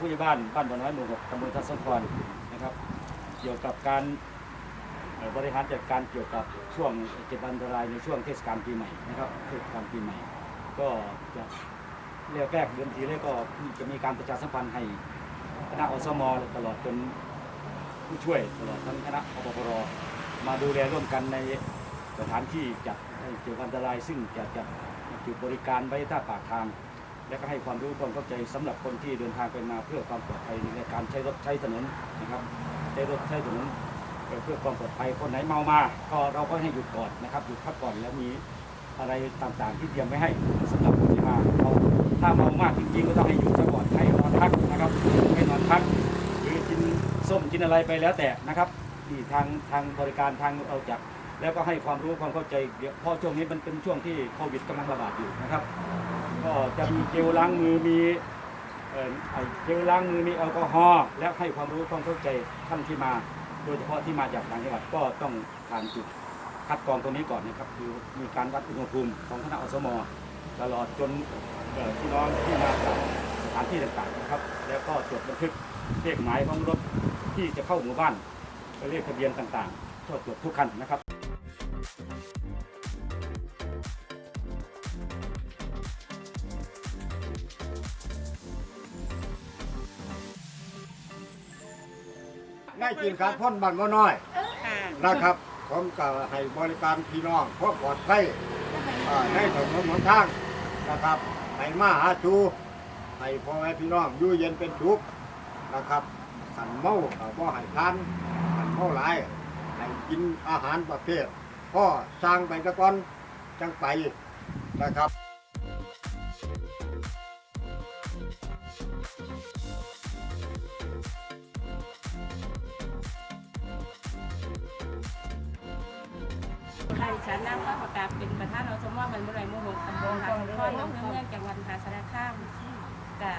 ผู้ใหญ่บ้านบ้านบ่อน้อยหมู่หกตำบลทัศนครนะครับ เกี่ยวกับการบริหารจัดการเกี่ยวกับช่วงเจ็ดวันอันตรายในช่วงเทศกาลปีใหม่นะครับเทศกาลปีใหม่ ก็จะเรียกแรกเดือนทีแรกก็จะมีการประชาสัมพันธ์ให้คณะอสมตลอดจนผู้ช่วยตลอดทั้งคณะอปปรมาดูแลร่วมกันในสถานที่จัดเกี่ยวกับอันตราย ซึ่งจะจัดจุดบริการไว้ท่าปากทาง และก็ให้ความรู้ความเข้าใจสำหรับคนที่เดินทางไปมาเพื่อความปลอดภัยในการใช้รถใช้ถนนนะครับใช้รถใช้ถนนเอ่อเพื่อความปลอดภัยคนไหนเมามาก็เราก็ให้หยุดก่อนนะครับหยุดพักก่อนแล้วมีอะไรต่างๆ ที่เตรียมไว้ให้สำหรับคนที่มาเราถ้าเมามากจริงๆก็ต้องให้หยุดซะก่อนให้นอนพักนะครับให้นอนพักหรือกินส้มกินอะไรไปแล้วแต่นะครับที่ทางทางบริการทางเราจัดแล้วก็ให้ความรู้ความเข้าใจเดี๋ยวเพราะช่วงนี้มันเป็นช่วงที่โควิดกำลังระบาดอยู่นะครับ ก็จะมีเจลล้างมือมีเอ่อเจลล้างมือมีแอลกอฮอล์และให้ความรู้ความเข้าใจท่านที่มา โดยเฉพาะที่มาจากต่างจังหวัดก็ต้องผ่านจุดคัดกรองตรงนี้ก่อนนะครับคือมีการวัดอุณหภูมิของคณะอสมตลอดจนพี่น้องที่มาจากสถานที่ต่างๆนะครับ แล้วก็จดบันทึกเลขหมายของรถที่จะเข้าหมู่บ้านเลขทะเบียนต่างๆก็ตรวจทุกคันนะครับ ได้กินการพ่นบันบ่น้อยค่ะนะครับ ผมก็ให้บริการพี่น้องเพื่อปลอดภัยอ่าในถนนหนทางนะครับให้มาหาชูให้พ่อแม่พี่น้องอยู่เย็นเป็นสุขนะครับขันเมาก็บ่ให้ทานขันเมาหลายให้กินอาหารประเภทพ่อสร้างไปตะกอนจังไปนะครับ ท่านฉันนั่งก็ประกาศเป็นประธานอสมบรรบุไรโมโหตำบลทางคอยอำเภอเมืองจังหวัดมหาสารคามกับ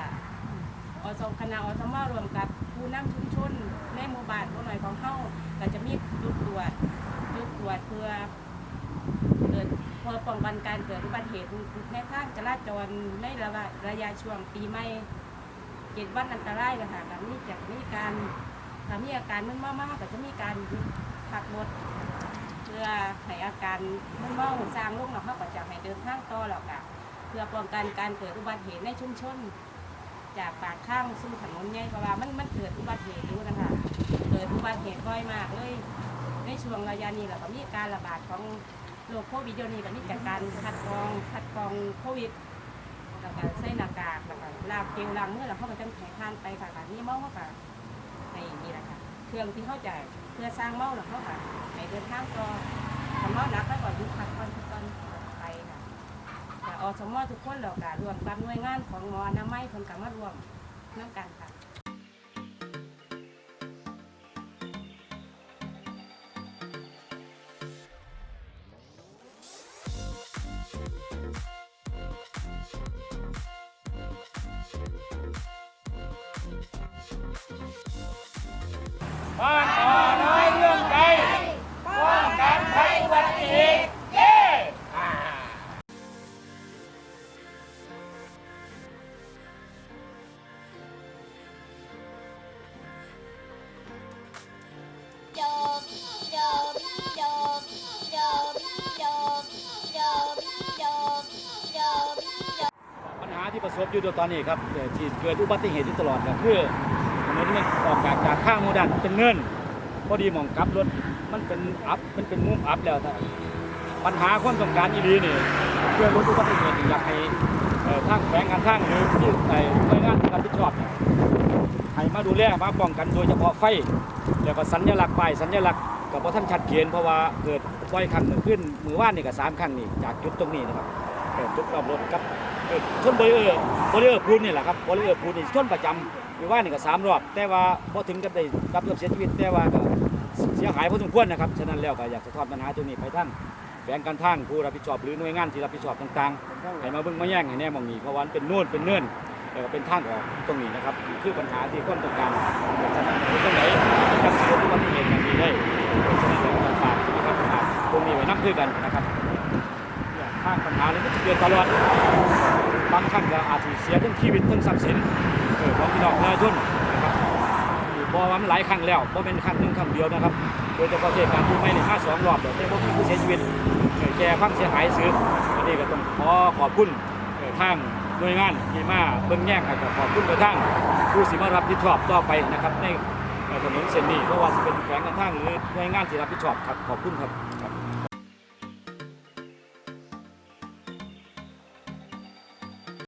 อสมคณะอสมรวมกับผู้นำชุมชนในหมู่บ้านผู้หน่อยของเฮาก็จะมีจุดตรวจจุดตรวจเพื่อเกิดเพื่อป้องกันการเกิดอุบัติเหตุในทางจราจรในระยระยะช่วงปีใหม่เจ็ดวันอันตรายนะคะแบบนี้จะมีการถ้ามีอาการมึนมากๆก็จะมีการหยุดพักรถเพื่อให้ การมึนเมาสร้างลงแล้วเขาก็จะให้เดินทางต่อแล้วก็เพื่อป้องกันการเกิดอุบัติเหตุในชุมชนจากปากข้างสู่ถนนใหญ่เพราะว่ามันมันเกิดอุบัติเหตุอยู่นะคะเกิดอุบัติเหตุบ่อยมากเลยในช่วงระยะนี้แล้วก็มีการระบาดของโรคโควิดเดียวนี้ก็มีจากการคัดกรองคัดกรองโควิดแล้วก็ใส่หน้ากากแล้วก็ลางเจลล้างมือแล้วเข้าก็จะแข่งขันไปค่ะค่ะนี่เมาเขาก็ในนี่แหละค่ะเครื่องที่เข้าใจเพื่อสร้างเมาแล้วเขาก็ให้เดินทางต่อ มาหนักแล้วก็ยุดพักก่อนพักก่อนไปค่ะค่อสมอทุกคนแล้วก็รวมกับหน่วยงานของหมออนามัยคนกับมารวมน้ำกันค่ะบ้านอ่อนอยเรื่องใจป้องกันภั ยอุบัติเหตุเย้ปัญหาที่ประสบอยู่ตอนนี้ครับที่เกิดอุบัติเหตุที่ตลอดก็คือถนนมันออกจากจากข้างโมดันเป็นเนิน อดีมองกลับรถมันเป็นอัพมันเป็นมุมอัพแล้วแต่ปัญหาความต้องการอีรีนี่เพื่อลดอุบัติเหตุนี่อยากให้เอ่อทางแขวงการทางหรือที่ใส่หน่วยงานรับผิดชอบเนี่ยให้มาดูแลมาป้องกันโดยเฉพาะไฟแล้วก็สัญลักษณ์ป้ายสัญลักษณ์กับพท่านชัดเจนเพราะว่าเกิดบ่อยครั้งขึ้นมือว่านนี่ก็สามครั้งนี่จากจุดตรงนี้นะครับเกิดจุดรอบรถกับเกิดชนบริเออร์บริเออร์พูนนี่แหละครับบริเออร์พูนนี่ชนประจำมือว่านนี่ก็สามรอบ แต่ว่าพอถึงกับได้รับเกือบเสียชีวิตแต่ว่าก็ สียหายพอสมควรนะครับ ฉะนั้นแล้วก็อยากสะท้อนปัญหาตรงนี้ไปทั้งแฝงการทางผู้รับผิดชอบหรือหน่วยงานที่รับผิดชอบต่างๆให้มาเบิ่งมาแย่งให้แน่มองนี้เพราะวันเป็นโน่นเป็นเนื่นแล้วก็เป็นทางออกตรงนี้นะครับคือปัญหาที่คนต้องการฉะนั้นตรงไหนจะเกิดอุบัติเหตุอย่างนี้ได้ฉะนั้นเราต้องฝากนะครับฝากตรงนี้ไว้นับคือกันนะครับเนี่ยทางปัญหาเลยมันจะเกิดตลอดบางครั้งก็อาจจะเสียทั้งชีวิตทั้งทรัพย์สินเออของพี่น้องประชาชน นะครับบ่ว่ามันหลายครั้งแล้วบ่เป็นครั้งหนึ่งครั้งเดียวนะครับ โดยเฉพาะเทศกาลผู้ไม่ในมาสองรอบแต่บ่มีผู้เสียชีวิตแก่พังเสียหายซื้ออันนี้ก็ต้องขอขอบคุณทางหน่วยงานที่มาเบิ้งแยกันก็ขอบคุณกระทั่งผู้สิมารับผิดชอบต่อไปนะครับในถนนเส้นนี้เพราะว่าจะเป็นแขวงกันทั้งหรือหน่วยงานที่รับผิดชอบครับขอบคุณครับ